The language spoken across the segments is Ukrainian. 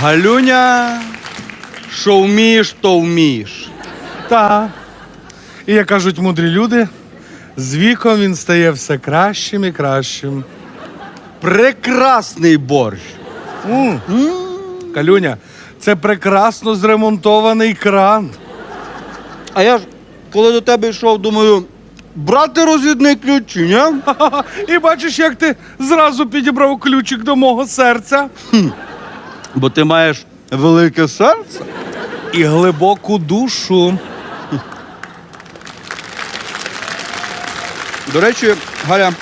Галюня, що вмієш, то вмієш. Та. І як кажуть мудрі люди, з віком він стає все кращим і кращим. Прекрасний борщ. М. Калюня, це прекрасно зремонтований кран. А я ж, коли до тебе йшов, думаю, брати розвідний ключ чи ні? І бачиш, як ти зразу підібрав ключик до мого серця Бо ти маєш велике серце. і глибоку душу. До речі, Галя,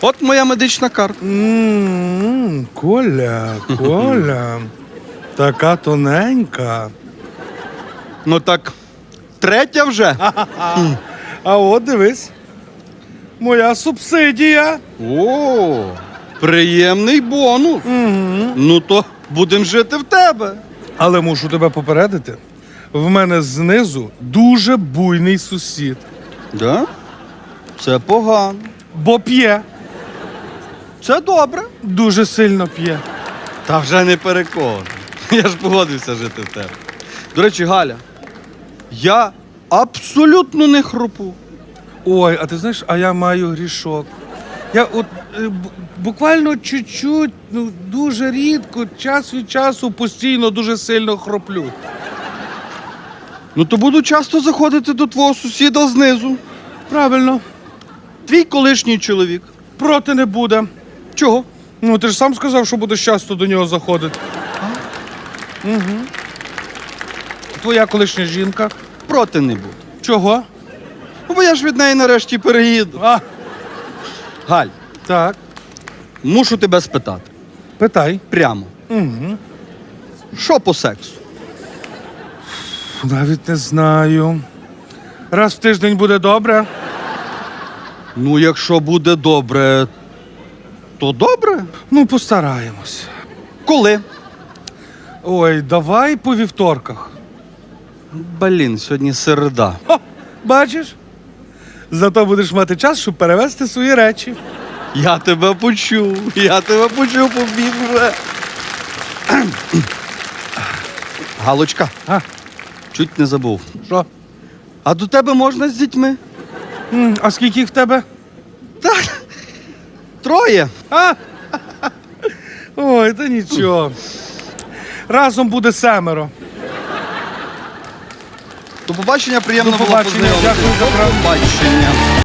от моя медична карта. М, Коля, Коля, така тоненька. Ну так, третя вже. А от дивись. Моя субсидія. О, приємний бонус. Ну то будемо жити в тебе. Але мушу тебе попередити. В мене знизу дуже буйний сусід, Да? Це погано. бо п'є, Це добре. дуже сильно п'є. Та вже не переконаний. Я ж погодився жити в тебе. До речі, Галя, я абсолютно не хропу. Ой, а ти знаєш, а я маю грішок. Я от е, буквально чуть-чуть, ну дуже рідко, час від часу постійно дуже сильно хроплю. Ну то буду часто заходити до твого сусіда знизу. Правильно, Твій колишній чоловік. проти не буде. Чого? Ну, ти ж сам сказав, що будеш часто до нього заходити. Угу. Твоя колишня жінка. Проти не буду. Чого? Ну, бо я ж від неї нарешті переїду. А, Галь, так, мушу тебе спитати. питай. Прямо. Угу. Що по сексу? Навіть не знаю. Раз в тиждень буде добре. Ну, якщо буде добре, то добре. Ну, постараємось. Коли? Ой, давай по вівторках. Блін, сьогодні середа. О, бачиш? Зато будеш мати час, щоб перевезти свої речі. Я тебе почув. Я тебе почув, побіг вже. Галочка, А, чуть не забув. що? А до тебе можна з дітьми? М, А скільки їх в тебе? Так. Троє. А? Ой, та нічого. Разом буде семеро. До побачення, приємно До було побачення, познайомитися. дякую за До побачення.